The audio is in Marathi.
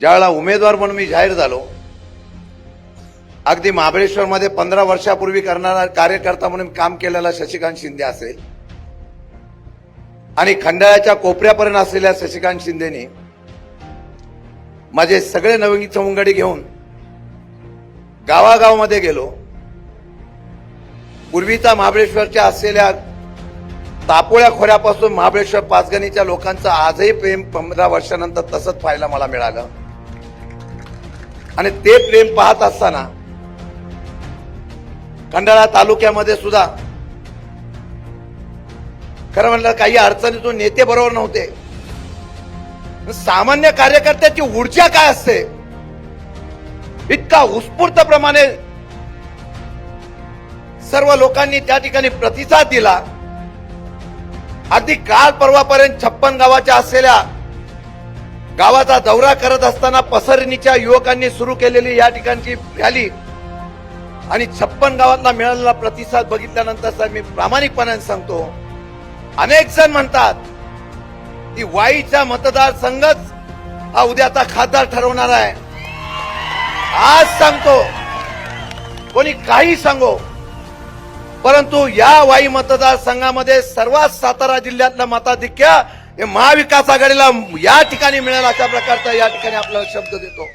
ज्यावेळेला उमेदवार म्हणून मी जाहीर झालो अगदी महाबळेश्वरमध्ये पंधरा वर्षापूर्वी करणारा कार्यकर्ता म्हणून काम केलेला शशिकांत शिंदे असेल आणि खंडाळ्याच्या कोपऱ्यापर्यंत असलेल्या शशिकांत शिंदेने माझे सगळे नवीन चौंगडी घेऊन गावागावमध्ये गेलो. पूर्वीचा महाबळेश्वरच्या असलेल्या तापोळ्या खोऱ्यापासून महाबळेश्वर पाचगणीच्या लोकांचं आजही प्रेम पंधरा वर्षानंतर तसंच पाहायला मला मिळालं. आणि ते प्रेम पाहत असताना खंडाळा तालुक्यामध्ये सुद्धा खरं म्हणलं काही अडचणीतून नेते बरोबर नव्हते. सामान्य कार्यकर्त्याची ऊर्जा काय असते? इतका उत्स्फूर्तप्रमाणे सर्व लोकांनी त्या ठिकाणी प्रतिसाद दिला. अगदी काल परवापर्यंत छप्पन गावाच्या असलेल्या गावाचा दौरा करत असताना पसरणीच्या युवकांनी सुरू केलेली या ठिकाणची रॅली आणि छप्पन गावातला मिळालेला प्रतिसाद बघितल्यानंतर सर मी प्रामाणिकपणाने सांगतो अनेक जण म्हणतात की वाईचा मतदारसंघच हा उद्याचा खासदार ठरवणार आहे. आज सांगतो कोणी काही सांगो परंतु या वाई मतदारसंघामध्ये सर्वात सातारा जिल्ह्यातलं मताधिक्य हे महाविकास आघाडीला या ठिकाणी मिळेल अशा प्रकारचा या ठिकाणी आपल्याला शब्द देतो.